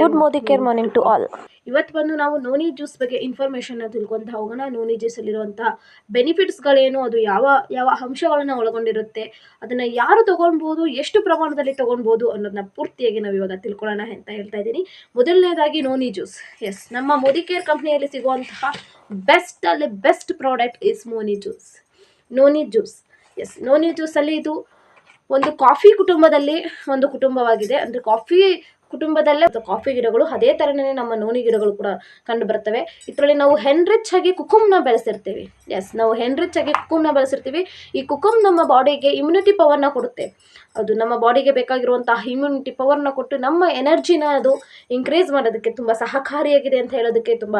Good Modicare morning to all ಇವತ್ತು ಬಂದು ನಾವು ನೋನಿ ಜ್ಯೂಸ್ ಬಗ್ಗೆ ಇನ್ಫಾರ್ಮೇಶನ್ ತಿಳ್ಕೊಂತ ಹೋಗೋಣ. ನೋನಿ ಜ್ಯೂಸಲ್ಲಿರುವಂತಹ ಬೆನಿಫಿಟ್ಸ್ಗಳೇನು ಅದು ಯಾವ ಯಾವ ಅಂಶಗಳನ್ನು ಒಳಗೊಂಡಿರುತ್ತೆ ಅದನ್ನ ಯಾರು ತೊಗೊಳ್ಬೋದು ಎಷ್ಟು ಪ್ರಮಾಣದಲ್ಲಿ ತೊಗೊಳ್ಬೋದು ಅನ್ನೋದನ್ನ ಪೂರ್ತಿಯಾಗಿ ನಾವು ಇವಾಗ ತಿಳ್ಕೊಳ್ಳೋಣ ಅಂತ ಹೇಳ್ತಾ ಇದ್ದೀನಿ. ಮೊದಲನೇದಾಗಿ ನೋನಿ ಜ್ಯೂಸ್. ಎಸ್ ನಮ್ಮ ಮೋದಿ ಕೇರ್ ಕಂಪ್ನಿಯಲ್ಲಿ ಸಿಗುವಂತಹ ಬೆಸ್ಟ್ ಅಲ್ಲಿ best product is noni juice. Noni juice. Yes noni ಜ್ಯೂಸಲ್ಲಿ ಇದು ಒಂದು ಕಾಫಿ ಕುಟುಂಬದಲ್ಲಿ ಒಂದು ಕುಟುಂಬವಾಗಿದೆ. ಅಂದರೆ ಕಾಫಿ ಕುಟುಂಬದಲ್ಲೇ ಕಾಫಿ ಗಿಡಗಳು ಅದೇ ಥರನೇ ನಮ್ಮ ನೋನಿ ಗಿಡಗಳು ಕೂಡ ಕಂಡು ಬರ್ತವೆ ಇದರಲ್ಲಿ ನಾವು ಹೆನ್ರಿಚ್ ಆಗಿ ಕುಕುಮ್ನ ಬೆಳೆಸಿರ್ತೀವಿ. ಎಸ್ ನಾವು ಹೆನ್ರಿಚ್ ಆಗಿ ಕುಕುಮ್ನ ಬೆಳೆಸಿರ್ತೀವಿ. ಈ ಕುಕುಮ್ ನಮ್ಮ ಬಾಡಿಗೆ ಇಮ್ಯುನಿಟಿ ಪವರ್ನ ಕೊಡುತ್ತೆ. ಅದು ನಮ್ಮ ಬಾಡಿಗೆ ಬೇಕಾಗಿರುವಂತಹ ಇಮ್ಯುನಿಟಿ ಪವರ್ನ ಕೊಟ್ಟು ನಮ್ಮ ಎನರ್ಜಿನ ಅದು ಇನ್ಕ್ರೀಸ್ ಮಾಡೋದಕ್ಕೆ ತುಂಬ ಸಹಕಾರಿಯಾಗಿದೆ ಅಂತ ಹೇಳೋದಕ್ಕೆ ತುಂಬ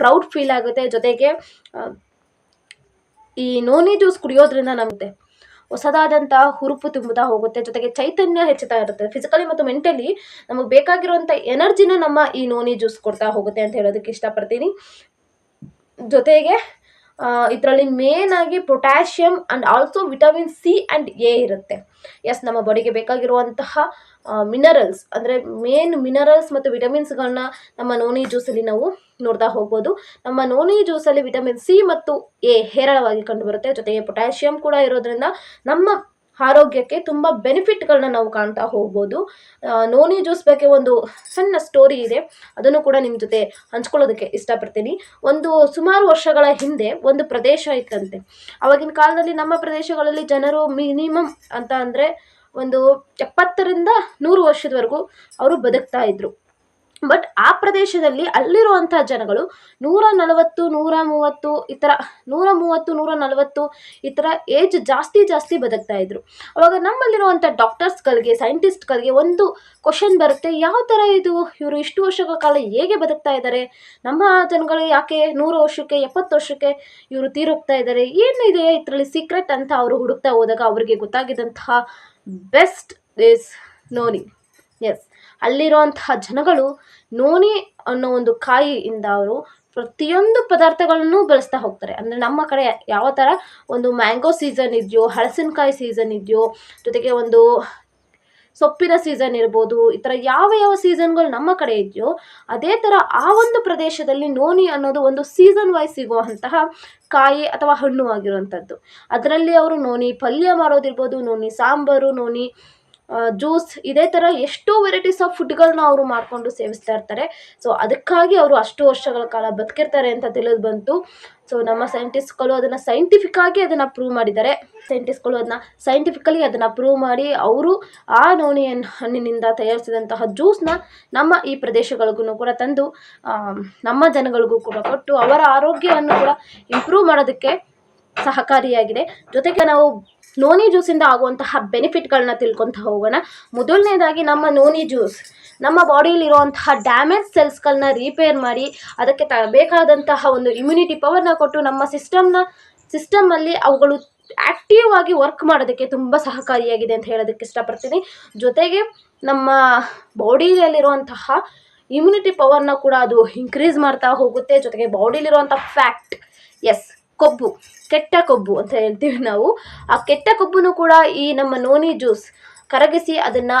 ಪ್ರೌಡ್ ಫೀಲ್ ಆಗುತ್ತೆ. ಜೊತೆಗೆ ಈ ನೋನಿ ಜ್ಯೂಸ್ ಕುಡಿಯೋದ್ರಿಂದ ನಮಗೆ ಹೊಸದಾದಂಥ ಹುರುಪು ತುಂಬುತ್ತಾ ಹೋಗುತ್ತೆ. ಜೊತೆಗೆ ಚೈತನ್ಯ ಹೆಚ್ಚುತ್ತಾ ಇರುತ್ತೆ. ಫಿಸಿಕಲಿ ಮತ್ತು ಮೆಂಟಲಿ ನಮಗೆ ಬೇಕಾಗಿರುವಂಥ ಎನರ್ಜಿನ ನಮ್ಮ ಈ ನೋನಿ ಜ್ಯೂಸ್ ಕೊಡ್ತಾ ಹೋಗುತ್ತೆ ಅಂತ ಹೇಳೋದಕ್ಕೆ ಇಷ್ಟಪಡ್ತೀನಿ. ಜೊತೆಗೆ ಇದರಲ್ಲಿ ಮೇನ್ ಆಗಿ potassium and also vitamin C and A ಇರುತ್ತೆ. ಎಸ್ ನಮ್ಮ ಬಾಡಿಗೆ ಬೇಕಾಗಿರುವಂತಹ ಮಿನರಲ್ಸ್ ಅಂದರೆ ಮೇನ್ ಮಿನರಲ್ಸ್ ಮತ್ತು ವಿಟಮಿನ್ಸ್ಗಳನ್ನ ನಮ್ಮ ನೋನಿ ಜ್ಯೂಸಲ್ಲಿ ನಾವು ನೋಡ್ತಾ ಹೋಗ್ಬೋದು. ನಮ್ಮ ನೋನಿ ಜ್ಯೂಸಲ್ಲಿ ವಿಟಮಿನ್ ಸಿ ಮತ್ತು ಎ ಹೇರಳವಾಗಿ ಕಂಡುಬರುತ್ತೆ. ಜೊತೆಗೆ ಪೊಟ್ಯಾಷಿಯಂ ಕೂಡ ಇರೋದ್ರಿಂದ ನಮ್ಮ ಆರೋಗ್ಯಕ್ಕೆ ತುಂಬ ಬೆನಿಫಿಟ್ಗಳನ್ನ ನಾವು ಕಾಣ್ತಾ ಹೋಗ್ಬೋದು. ನೋನಿ ಜ್ಯೂಸ್ ಬಗ್ಗೆ ಒಂದು ಸಣ್ಣ ಸ್ಟೋರಿ ಇದೆ. ಅದನ್ನು ಕೂಡ ನಿಮ್ಮ ಜೊತೆ ಹಂಚ್ಕೊಳ್ಳೋದಕ್ಕೆ ಇಷ್ಟಪಡ್ತೀನಿ. ಒಂದು ಸುಮಾರು ವರ್ಷಗಳ ಹಿಂದೆ ಒಂದು ಪ್ರದೇಶ ಇತ್ತಂತೆ. ಅವಾಗಿನ ಕಾಲದಲ್ಲಿ ನಮ್ಮ ಪ್ರದೇಶಗಳಲ್ಲಿ ಜನರು ಮಿನಿಮಮ್ ಅಂತ ಅಂದರೆ ಒಂದು ಎಪ್ಪತ್ತರಿಂದ ನೂರು ವರ್ಷದವರೆಗೂ ಅವರು ಬದುಕ್ತಾ ಇದ್ರು. ಬಟ್ ಆ ಪ್ರದೇಶದಲ್ಲಿ ಅಲ್ಲಿರುವಂಥ ಜನಗಳು ನೂರ ನಲವತ್ತು, ನೂರ ಮೂವತ್ತು ಈ ಥರ ನೂರ ಮೂವತ್ತು, ನೂರ ನಲವತ್ತು ಈ ಥರ ಏಜ್ ಜಾಸ್ತಿ ಜಾಸ್ತಿ ಬದುಕ್ತಾ ಇದ್ರು. ಅವಾಗ ನಮ್ಮಲ್ಲಿರುವಂಥ ಡಾಕ್ಟರ್ಸ್ಗಳಿಗೆ ಸೈಂಟಿಸ್ಟ್ಗಳಿಗೆ ಒಂದು ಕ್ವಶನ್ ಬರುತ್ತೆ, ಯಾವ ಥರ ಇದು? ಇವರು ಇಷ್ಟು ವರ್ಷಗಳ ಕಾಲ ಹೇಗೆ ಬದುಕ್ತಾ ಇದ್ದಾರೆ ನಮ್ಮ ಜನಗಳು ಯಾಕೆ ನೂರು ವರ್ಷಕ್ಕೆ, ಎಪ್ಪತ್ತು ವರ್ಷಕ್ಕೆ ಇವರು ತೀರೋಗ್ತಾ ಇದ್ದಾರೆ ಏನಿದೆ ಇದರಲ್ಲಿ ಸೀಕ್ರೆಟ್ ಅಂತ ಅವರು ಹುಡುಕ್ತಾ ಹೋದಾಗ ಅವರಿಗೆ ಗೊತ್ತಾಗಿದಂತಹ ಬೆಸ್ಟ್ ಇಸ್ ನೋನಿ ಎಸ್ ಅಲ್ಲಿರುವಂತಹ ಜನಗಳು ನೋನಿ ಅನ್ನೋ ಒಂದು ಕಾಯಿಯಿಂದ ಅವರು ಪ್ರತಿಯೊಂದು ಪದಾರ್ಥಗಳನ್ನು ಬೆಳೆಸ್ತಾ ಹೋಗ್ತಾರೆ. ಅಂದರೆ ನಮ್ಮ ಕಡೆ ಯಾವ ಥರ ಒಂದು ಮ್ಯಾಂಗೋ ಸೀಸನ್ ಇದೆಯೋ, ಹಲಸಿನಕಾಯಿ ಸೀಸನ್ ಇದೆಯೋ, ಜೊತೆಗೆ ಒಂದು ಸೊಪ್ಪಿನ ಸೀಸನ್ ಇರ್ಬೋದು, ಈ ಥರ ಯಾವ ಯಾವ ಸೀಸನ್ಗಳು ನಮ್ಮ ಕಡೆ ಇದೆಯೋ, ಅದೇ ಥರ ಆ ಒಂದು ಪ್ರದೇಶದಲ್ಲಿ ನೋನಿ ಅನ್ನೋದು ಒಂದು ಸೀಸನ್ ವೈಸ್ ಸಿಗುವಂತಹ ಕಾಯಿ ಅಥವಾ ಹಣ್ಣು ಆಗಿರುವಂಥದ್ದು. ಅದರಲ್ಲಿ ಅವರು ನೋನಿ ಪಲ್ಯ ಮಾಡೋದಿರ್ಬೋದು, ನೋನಿ ಸಾಂಬಾರು, ನೋನಿ ಜ್ಯೂಸ್, ಇದೇ ಥರ ಎಷ್ಟೋ ವೆರೈಟೀಸ್ ಆಫ್ ಫುಡ್ಗಳನ್ನ ಅವರು ಮಾಡಿಕೊಂಡು ಸೇವಿಸ್ತಾ ಇರ್ತಾರೆ. ಸೊ ಅದಕ್ಕಾಗಿ ಅವರು ಅಷ್ಟು ವರ್ಷಗಳ ಕಾಲ ಬದುಕಿರ್ತಾರೆ ಅಂತ ತಿಳಿದು ಬಂತು. ಸೊ ನಮ್ಮ ಸೈಂಟಿಸ್ಟ್ಗಳು ಅದನ್ನು ಸೈಂಟಿಫಿಕ್ ಆಗಿ ಅದನ್ನು ಪ್ರೂವ್ ಮಾಡಿದ್ದಾರೆ. ಸೈಂಟಿಸ್ಟ್ಗಳು ಅದನ್ನ ಸೈಂಟಿಫಿಕಲಿ ಅದನ್ನು ಪ್ರೂವ್ ಮಾಡಿ ಅವರು ಆ ನೋಣಿಯನ್ನು ಹಣ್ಣಿನಿಂದ ತಯಾರಿಸಿದಂತಹ ಜ್ಯೂಸ್ನ ನಮ್ಮ ಈ ಪ್ರದೇಶಗಳಿಗೂ ಕೂಡ ತಂದು ನಮ್ಮ ಜನಗಳಿಗೂ ಕೂಡ ಕೊಟ್ಟು ಅವರ ಆರೋಗ್ಯವನ್ನು ಕೂಡ ಇಂಪ್ರೂವ್ ಮಾಡೋದಕ್ಕೆ ಸಹಕಾರಿಯಾಗಿದೆ. ಜೊತೆಗೆ ನಾವು ನೋನಿ ಜ್ಯೂಸಿಂದ ಆಗುವಂತಹ ಬೆನಿಫಿಟ್ಗಳನ್ನ ತಿಳ್ಕೊತ ಹೋಗೋಣ. ಮೊದಲನೇದಾಗಿ ನಮ್ಮ ನೋನಿ ಜ್ಯೂಸ್, ನಮ್ಮ ಬಾಡಿಯಲ್ಲಿರುವಂತಹ ಡ್ಯಾಮೇಜ್ ಸೆಲ್ಸ್ಗಳನ್ನ ರಿಪೇರ್ ಮಾಡಿ, ಅದಕ್ಕೆ ತ, ಬೇಕಾದಂತಹ ಒಂದು ಇಮ್ಯುನಿಟಿ ಪವರ್ನ ಕೊಟ್ಟು ನಮ್ಮ ಸಿಸ್ಟಮ್ನ ಸಿಸ್ಟಮಲ್ಲಿ ಅವುಗಳು ಆ್ಯಕ್ಟಿವ್ ಆಗಿ ವರ್ಕ್ ಮಾಡೋದಕ್ಕೆ ತುಂಬ ಸಹಕಾರಿಯಾಗಿದೆ ಅಂತ ಹೇಳೋದಕ್ಕೆ ಇಷ್ಟಪಡ್ತೀನಿ. ಜೊತೆಗೆ ನಮ್ಮ ಬಾಡಿಯಲ್ಲಿರುವಂತಹ ಇಮ್ಯುನಿಟಿ ಪವರ್ನ ಕೂಡ ಅದು ಇನ್ಕ್ರೀಸ್ ಮಾಡ್ತಾ ಹೋಗುತ್ತೆ. ಜೊತೆಗೆ ಬಾಡಿಲಿರುವಂಥ ಫ್ಯಾಕ್ಟ್ ಎಸ್ ಕೊಬ್ಬು, ಕೆಟ್ಟ ಕೊಬ್ಬು ಅಂತ ಹೇಳ್ತೀವಿ ನಾವು. ಆ ಕೆಟ್ಟ ಕೊಬ್ಬನ್ನು ಕೂಡ ಈ ನಮ್ಮ ನೋನಿ ಜ್ಯೂಸ್ ಕರಗಿಸಿ ಅದನ್ನು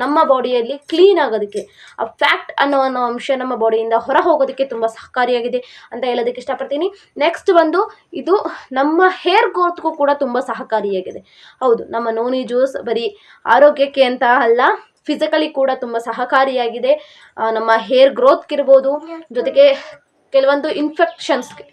ನಮ್ಮ ಬಾಡಿಯಲ್ಲಿ ಕ್ಲೀನ್ ಆಗೋದಕ್ಕೆ, ಆ ಫ್ಯಾಕ್ಟ್ ಅನ್ನೋ ಅನ್ನೋ ಅಂಶ ನಮ್ಮ ಬಾಡಿಯಿಂದ ಹೊರ ಹೋಗೋದಕ್ಕೆ ತುಂಬ ಸಹಕಾರಿಯಾಗಿದೆ ಅಂತ ಹೇಳೋದಕ್ಕೆ ಇಷ್ಟಪಡ್ತೀನಿ. ನೆಕ್ಸ್ಟ್ ಬಂದು ಇದು ನಮ್ಮ ಹೇರ್ ಗ್ರೋತ್ಗೂ ಕೂಡ ತುಂಬ ಸಹಕಾರಿಯಾಗಿದೆ. ಹೌದು, ನಮ್ಮ ನೋನಿ ಜ್ಯೂಸ್ ಬರೀ ಆರೋಗ್ಯಕ್ಕೆ ಅಂತ ಅಲ್ಲ, ಫಿಸಿಕಲಿ ಕೂಡ ತುಂಬ ಸಹಕಾರಿಯಾಗಿದೆ. ನಮ್ಮ ಹೇರ್ ಗ್ರೋತ್ಗಿರ್ಬೋದು, ಜೊತೆಗೆ ಕೆಲವೊಂದು ಇನ್ಫೆಕ್ಷನ್ಸ್ಗೆ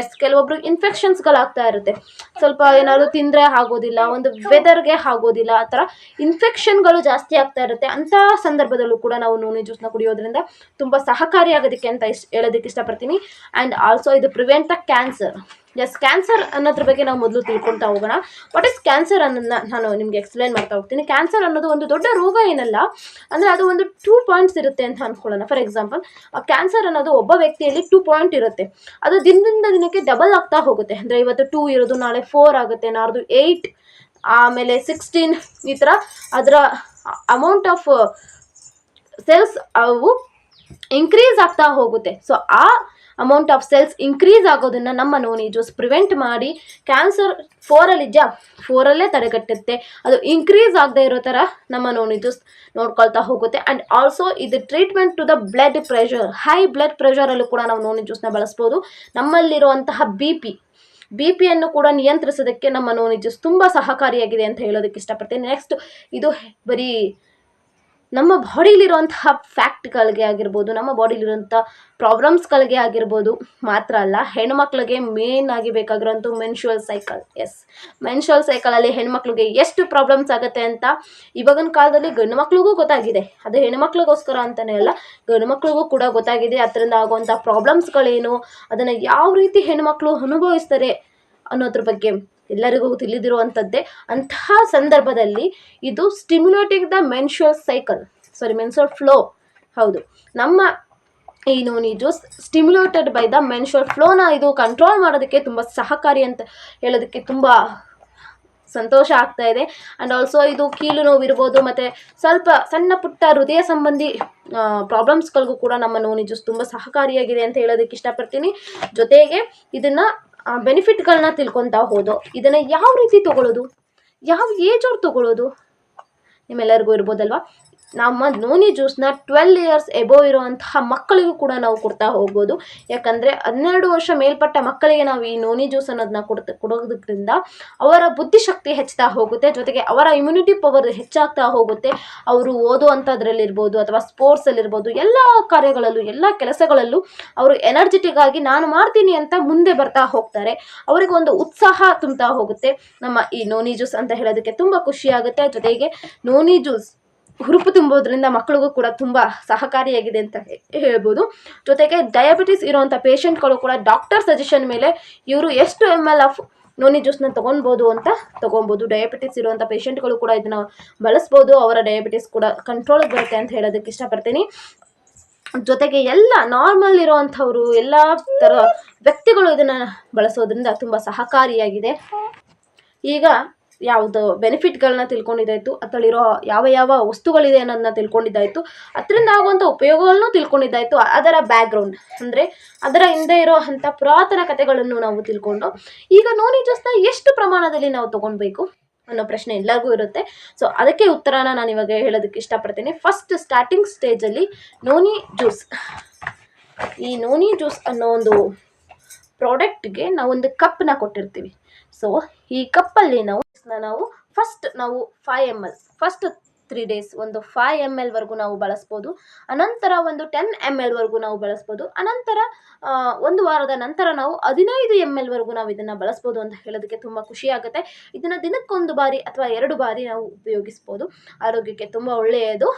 ಎಸ್ ಕೆಲವೊಬ್ರು ಇನ್ಫೆಕ್ಷನ್ಸ್ಗಳಾಗ್ತಾ ಇರುತ್ತೆ. ಸ್ವಲ್ಪ ಏನಾದ್ರು ತಿಂದರೆ ಆಗೋದಿಲ್ಲ, ಒಂದು ವೆದರ್ಗೆ ಆಗೋದಿಲ್ಲ, ಆ ಥರ ಇನ್ಫೆಕ್ಷನ್ಗಳು ಜಾಸ್ತಿ ಆಗ್ತಾ ಇರುತ್ತೆ. ಅಂಥ ಸಂದರ್ಭದಲ್ಲೂ ಕೂಡ ನಾವು ನೂನೆ ಜ್ಯೂಸ್ನ ಕುಡಿಯೋದ್ರಿಂದ ತುಂಬ ಸಹಕಾರಿಯಾಗೋದಕ್ಕೆ ಅಂತ ಇಷ್ಟ ಹೇಳೋದಕ್ಕೆ ಇಷ್ಟಪಡ್ತೀನಿ. ಆ್ಯಂಡ್ ಆಲ್ಸೋ ಇದು prevent the cancer yes cancer ಅನ್ನೋದ್ರ ಬಗ್ಗೆ ನಾವು ಮೊದಲು ತಿಳ್ಕೊಳ್ತಾ ಹೋಗೋಣ. ವಾಟ್ ಇಸ್ ಕ್ಯಾನ್ಸರ್ ಅನ್ನೋದನ್ನ ನಾನು ನಿಮಗೆ ಎಕ್ಸ್ಪ್ಲೈನ್ ಮಾಡ್ತಾ ಹೋಗ್ತೀನಿ. ಕ್ಯಾನ್ಸರ್ ಅನ್ನೋದು ಒಂದು ದೊಡ್ಡ ರೋಗ ಏನಲ್ಲ, ಅಂದರೆ ಅದು ಒಂದು ಟೂ ಪಾಯಿಂಟ್ಸ್ ಇರುತ್ತೆ ಅಂತ ಅನ್ಕೊಳ್ಳೋಣ. ಫಾರ್ ಎಕ್ಸಾಂಪಲ್ ಕ್ಯಾನ್ಸರ್ ಅನ್ನೋದು ಒಬ್ಬ ವ್ಯಕ್ತಿಯಲ್ಲಿ ಟೂ ಪಾಯಿಂಟ್ ಇರುತ್ತೆ. ಅದು ದಿನದಿಂದ ದಿನಕ್ಕೆ ಡಬಲ್ ಆಗ್ತಾ ಹೋಗುತ್ತೆ. ಅಂದರೆ ಇವತ್ತು ಟೂ ಇರೋದು, ನಾಳೆ ಫೋರ್ ಆಗುತ್ತೆ, ನಾಡ್ದು ಏಯ್ಟ್ ಆಮೇಲೆ ಸಿಕ್ಸ್ಟೀನ್ ಈ ಥರ ಅದರ ಅಮೌಂಟ್ ಆಫ್ ಸೆಲ್ಸ್ ಅವು ಇನ್ಕ್ರೀಸ್ ಆಗ್ತಾ ಹೋಗುತ್ತೆ. ಸೊ ಆ ಅಮೌಂಟ್ ಆಫ್ ಸೆಲ್ಸ್ ಇನ್ಕ್ರೀಸ್ ಆಗೋದನ್ನು ನಮ್ಮ ನೋನಿ ಜ್ಯೂಸ್ ಪ್ರಿವೆಂಟ್ ಮಾಡಿ ಕ್ಯಾನ್ಸರ್ ಫೋರಲ್ಲಿದ್ಯಾ ಫೋರಲ್ಲೇ ತಡೆಗಟ್ಟುತ್ತೆ. ಅದು ಇನ್ಕ್ರೀಸ್ ಆಗದೆ ಇರೋ ಥರ ನಮ್ಮ ನೋನಿ ಜ್ಯೂಸ್ ನೋಡ್ಕೊಳ್ತಾ ಹೋಗುತ್ತೆ. ಆ್ಯಂಡ್ ಆಲ್ಸೋ ಇದು treatment to the blood pressure high blood ಪ್ರೆಷರಲ್ಲೂ ಕೂಡ ನಾವು ನೋನಿ ಜ್ಯೂಸ್ನ ಬಳಸ್ಬೋದು. ನಮ್ಮಲ್ಲಿರುವಂತಹ ಬಿ ಪಿ ಬಿ ಪಿಯನ್ನು ಕೂಡ ನಿಯಂತ್ರಿಸೋದಕ್ಕೆ ನಮ್ಮ ನೋನಿ ಜ್ಯೂಸ್ ತುಂಬ ಸಹಕಾರಿಯಾಗಿದೆ ಅಂತ ಹೇಳೋದಕ್ಕೆ ಇಷ್ಟಪಡ್ತೀನಿ. ನೆಕ್ಸ್ಟ್ ಇದು ಬರೀ ನಮ್ಮ ಬಾಡಿಲಿರುವಂತಹ ಫ್ಯಾಕ್ಟ್ಗಳಿಗೆ ಆಗಿರ್ಬೋದು, ನಮ್ಮ ಬಾಡಿಲಿರುವಂಥ ಪ್ರಾಬ್ಲಮ್ಸ್ಗಳಿಗೆ ಆಗಿರ್ಬೋದು ಮಾತ್ರ ಅಲ್ಲ, ಹೆಣ್ಮಕ್ಳಿಗೆ ಮೇನ್ ಆಗಿ ಬೇಕಾಗಿರೋಂಥ ಮೆನ್ಶುವಲ್ ಸೈಕಲ್. ಎಸ್ ಮೆನ್ಶುವಲ್ ಸೈಕಲಲ್ಲಿ ಹೆಣ್ಮಕ್ಳಿಗೆ ಎಷ್ಟು ಪ್ರಾಬ್ಲಮ್ಸ್ ಆಗುತ್ತೆ ಅಂತ ಇವಾಗಿನ ಕಾಲದಲ್ಲಿ ಗಂಡು ಮಕ್ಳಿಗೂ ಗೊತ್ತಾಗಿದೆ. ಅದು ಹೆಣ್ಮಕ್ಳಿಗೋಸ್ಕರ ಅಂತಲೇ ಅಲ್ಲ, ಗಂಡು ಮಕ್ಳಿಗೂ ಕೂಡ ಗೊತ್ತಾಗಿದೆ. ಅದರಿಂದ ಆಗುವಂಥ ಪ್ರಾಬ್ಲಮ್ಸ್ಗಳೇನು, ಅದನ್ನು ಯಾವ ರೀತಿ ಹೆಣ್ಮಕ್ಳು ಅನುಭವಿಸ್ತಾರೆ ಅನ್ನೋದ್ರ ಬಗ್ಗೆ ಎಲ್ಲರಿಗೂ ತಿಳಿದಿರುವಂಥದ್ದೇ ಅಂತಹ ಸಂದರ್ಭದಲ್ಲಿ ಇದು stimulating the menstrual cycle sorry menstrual flow ಹೌದು. ನಮ್ಮ ಈ noni juice stimulated by the menstrual ಫ್ಲೋನ ಇದು ಕಂಟ್ರೋಲ್ ಮಾಡೋದಕ್ಕೆ ತುಂಬ ಸಹಕಾರಿ ಅಂತ ಹೇಳೋದಕ್ಕೆ ತುಂಬ ಸಂತೋಷ ಆಗ್ತಾ ಇದೆ. ಆ್ಯಂಡ್ ಆಲ್ಸೋ ಇದು ಕೀಲು ನೋವಿರ್ಬೋದು ಮತ್ತು ಸ್ವಲ್ಪ ಸಣ್ಣ ಪುಟ್ಟ ಹೃದಯ ಸಂಬಂಧಿ ಪ್ರಾಬ್ಲಮ್ಸ್ಗಳಿಗೂ ಕೂಡ ನಮ್ಮ ನೋವು ನಿಜ ತುಂಬ ಸಹಕಾರಿಯಾಗಿದೆ ಅಂತ ಹೇಳೋದಕ್ಕೆ ಇಷ್ಟಪಡ್ತೀನಿ. ಜೊತೆಗೆ ಇದನ್ನು ಬೆನಿಫಿಟ್ಗಳನ್ನ ತಿಳ್ಕೊತಾ ಹೋದೋ. ಇದನ್ನು ಯಾವ ರೀತಿ ತೊಗೊಳ್ಳೋದು ಯಾವ ಏಜ್ ಅವ್ರು ತೊಗೊಳ್ಳೋದು ನಿಮ್ಮೆಲ್ಲರಿಗೂ ಇರ್ಬೋದಲ್ವಾ? ನಮ್ಮ ನೋನಿ ಜ್ಯೂಸ್ನ ಟ್ವೆಲ್ ಇಯರ್ಸ್ ಎಬೋ ಇರುವಂತಹ ಮಕ್ಕಳಿಗೂ ಕೂಡ ನಾವು ಕೊಡ್ತಾ ಹೋಗ್ಬೋದು. ಯಾಕಂದರೆ ಹನ್ನೆರಡು ವರ್ಷ ಮೇಲ್ಪಟ್ಟ ಮಕ್ಕಳಿಗೆ ನಾವು ಈ ನೋನಿ ಜ್ಯೂಸ್ ಅನ್ನೋದನ್ನ ಕೊಡ್ತ ಅವರ ಬುದ್ಧಿಶಕ್ತಿ ಹೆಚ್ಚುತ್ತಾ ಹೋಗುತ್ತೆ. ಜೊತೆಗೆ ಅವರ ಇಮ್ಯುನಿಟಿ ಪವರ್ ಹೆಚ್ಚಾಗ್ತಾ ಹೋಗುತ್ತೆ. ಅವರು ಓದುವಂಥದ್ರಲ್ಲಿರ್ಬೋದು ಅಥವಾ ಸ್ಪೋರ್ಟ್ಸಲ್ಲಿರ್ಬೋದು ಎಲ್ಲ ಕಾರ್ಯಗಳಲ್ಲೂ, ಎಲ್ಲ ಕೆಲಸಗಳಲ್ಲೂ ಅವರು ಎನರ್ಜೆಟಿಕ್ ಆಗಿ ನಾನು ಮಾಡ್ತೀನಿ ಅಂತ ಮುಂದೆ ಬರ್ತಾ ಹೋಗ್ತಾರೆ. ಅವರಿಗೆ ಒಂದು ಉತ್ಸಾಹ ತುಂಬ್ತಾ ಹೋಗುತ್ತೆ. ನಮ್ಮ ಈ ನೋನಿ ಜ್ಯೂಸ್ ಅಂತ ಹೇಳೋದಕ್ಕೆ ತುಂಬ ಖುಷಿಯಾಗುತ್ತೆ ಜೊತೆಗೆ ನೋನಿ ಜ್ಯೂಸ್ ಹುರುಪು ತುಂಬೋದ್ರಿಂದ ಮಕ್ಕಳಿಗೂ ಕೂಡ ತುಂಬ ಸಹಕಾರಿಯಾಗಿದೆ ಅಂತ ಹೇಳ್ಬೋದು. ಜೊತೆಗೆ ಡಯಾಬಿಟಿಸ್ ಇರುವಂಥ ಪೇಷಂಟ್ಗಳು ಕೂಡ ಡಾಕ್ಟರ್ ಸಜೆಷನ್ ಮೇಲೆ ಇವರು ಎಷ್ಟು ಎಂ ಎಲ್ ಆಫ್ ನೋನಿ ಜ್ಯೂಸ್ನ ತೊಗೊಳ್ಬೋದು ಅಂತ ತೊಗೊಬೋದು. ಡಯಾಬಿಟಿಸ್ ಇರುವಂಥ ಪೇಷಂಟ್ಗಳು ಕೂಡ ಇದನ್ನು ಬಳಸ್ಬೋದು. ಅವರ ಡಯಾಬಿಟಿಸ್ ಕೂಡ ಕಂಟ್ರೋಲ್ ಬರುತ್ತೆ ಅಂತ ಹೇಳೋದಕ್ಕೆ ಇಷ್ಟಪಡ್ತೀನಿ. ಜೊತೆಗೆ ಎಲ್ಲ ನಾರ್ಮಲ್ ಇರುವಂಥವ್ರು, ಎಲ್ಲ ಥರ ವ್ಯಕ್ತಿಗಳು ಇದನ್ನು ಬಳಸೋದ್ರಿಂದ ತುಂಬ ಸಹಕಾರಿಯಾಗಿದೆ. ಈಗ ಯಾವುದು ಬೆನಿಫಿಟ್ಗಳನ್ನ ತಿಳ್ಕೊಂಡಿದ್ದಾಯಿತು, ಅದರಲ್ಲಿರೋ ಯಾವ ಯಾವ ವಸ್ತುಗಳಿದೆ ಅನ್ನೋದನ್ನ ತಿಳ್ಕೊಂಡಿದ್ದಾಯಿತು, ಅದರಿಂದ ಆಗುವಂಥ ಉಪಯೋಗಗಳನ್ನೂ ತಿಳ್ಕೊಂಡಿದ್ದಾಯಿತು ಅದರ ಬ್ಯಾಕ್ಗ್ರೌಂಡ್ ಅಂದರೆ ಅದರ ಹಿಂದೆ ಇರೋ ಅಂಥ ಪುರಾತನ ಕಥೆಗಳನ್ನು ನಾವು ತಿಳ್ಕೊಂಡು, ಈಗ ನೋನಿ ಜ್ಯೂಸ್ನ ಎಷ್ಟು ಪ್ರಮಾಣದಲ್ಲಿ ನಾವು ತೊಗೊಳ್ಬೇಕು ಅನ್ನೋ ಪ್ರಶ್ನೆ ಎಲ್ಲರಿಗೂ ಇರುತ್ತೆ. ಸೊ ಅದಕ್ಕೆ ಉತ್ತರನ ನಾನು ಇವಾಗ ಹೇಳೋದಕ್ಕೆ ಇಷ್ಟಪಡ್ತೀನಿ. ಫಸ್ಟ್ ಸ್ಟಾರ್ಟಿಂಗ್ ಸ್ಟೇಜಲ್ಲಿ ನೋನಿ ಜ್ಯೂಸ್ ಈ ನೋನಿ ಜ್ಯೂಸ್ ಅನ್ನೋ ಒಂದು ಪ್ರಾಡಕ್ಟ್ಗೆ ನಾವು ಒಂದು ಕಪ್ನ ಕೊಟ್ಟಿರ್ತೀವಿ. ಸೊ ಈ ಕಪ್ಪಲ್ಲಿ ನಾವು ನಾವು ಫಸ್ಟ್ ನಾವು five M L first three days ಒಂದು ಫೈವ್ ಎಂ ಎಲ್ವರೆಗೂ ನಾವು ಬಳಸ್ಬೋದು. ಅನಂತರ ಒಂದು ಟೆನ್ ಎಂ ಎಲ್ವರೆಗೂ ನಾವು ಬಳಸ್ಬೋದು. ಅನಂತರ ಒಂದು ವಾರದ ನಂತರ ನಾವು ಹದಿನೈದು ಎಂ ಎಲ್ವರೆಗೂ ನಾವು ಇದನ್ನು ಬಳಸ್ಬೋದು ಅಂತ ಹೇಳೋದಕ್ಕೆ ತುಂಬ ಖುಷಿ ಆಗುತ್ತೆ. ಇದನ್ನು ದಿನಕ್ಕೊಂದು ಬಾರಿ ಅಥವಾ ಎರಡು ಬಾರಿ ನಾವು ಉಪಯೋಗಿಸ್ಬೋದು. ಆರೋಗ್ಯಕ್ಕೆ ತುಂಬ ಒಳ್ಳೆಯದು.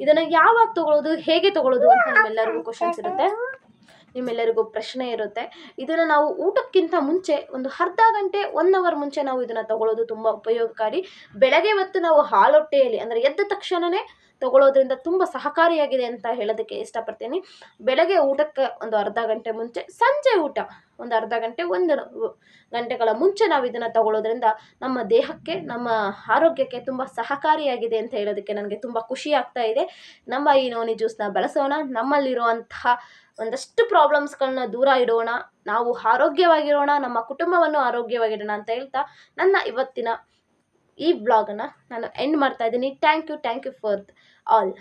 ಇದನ್ನು ಯಾವಾಗ ತಗೊಳ್ಳೋದು, ಹೇಗೆ ತಗೊಳ್ಳೋದು ಅಂತ ನಮ್ಮೆಲ್ಲರಿಗೂ ಕ್ವಶನ್ಸ್ ಇರುತ್ತೆ. ನಿಮ್ಮೆಲ್ಲರಿಗೂ ಪ್ರಶ್ನೆ ಇರುತ್ತೆ. ಇದನ್ನು ನಾವು ಊಟಕ್ಕಿಂತ ಮುಂಚೆ ಒಂದು ಅರ್ಧ ಗಂಟೆ ಒನ್ ಅವರ್ ಮುಂಚೆ ನಾವು ಇದನ್ನು ತಗೊಳ್ಳೋದು ತುಂಬ ಉಪಯೋಗಕಾರಿ. ಬೆಳಗ್ಗೆ ಹೊತ್ತು ನಾವು ಹಾಲೊಟ್ಟೆಯಲ್ಲಿ ಅಂದರೆ ಎದ್ದ ತಕ್ಷಣವೇ ತಗೊಳ್ಳೋದ್ರಿಂದ ತುಂಬ ಸಹಕಾರಿಯಾಗಿದೆ ಅಂತ ಹೇಳೋದಕ್ಕೆ ಇಷ್ಟಪಡ್ತೀನಿ. ಬೆಳಗ್ಗೆ ಊಟಕ್ಕೆ ಒಂದು ಅರ್ಧ ಗಂಟೆ ಮುಂಚೆ, ಸಂಜೆ ಊಟ ಒಂದು ಅರ್ಧ ಗಂಟೆ, ಒಂದು ಗಂಟೆಗಳ ಮುಂಚೆ ನಾವು ಇದನ್ನು ತಗೊಳ್ಳೋದ್ರಿಂದ ನಮ್ಮ ದೇಹಕ್ಕೆ, ನಮ್ಮ ಆರೋಗ್ಯಕ್ಕೆ ತುಂಬ ಸಹಕಾರಿಯಾಗಿದೆ ಅಂತ ಹೇಳೋದಕ್ಕೆ ನನಗೆ ತುಂಬ ಖುಷಿ ಆಗ್ತಾ ಇದೆ. ನಮ್ಮ ಈ ನೋನಿ ಜ್ಯೂಸ್ನ ಬಳಸೋಣ. ನಮ್ಮಲ್ಲಿರುವಂತಹ ಒಂದಷ್ಟು ಪ್ರಾಬ್ಲಮ್ಸ್ಗಳನ್ನ ದೂರ ಇಡೋಣ. ನಾವು ಆರೋಗ್ಯವಾಗಿರೋಣ. ನಮ್ಮ ಕುಟುಂಬವನ್ನು ಆರೋಗ್ಯವಾಗಿಡೋಣ ಅಂತ ಹೇಳ್ತಾ ನನ್ನ ಇವತ್ತಿನ ಈ ಬ್ಲಾಗನ್ನು ನಾನು ಎಂಡ್ ಮಾಡ್ತಾ ಇದ್ದೀನಿ. Thank you thank you for all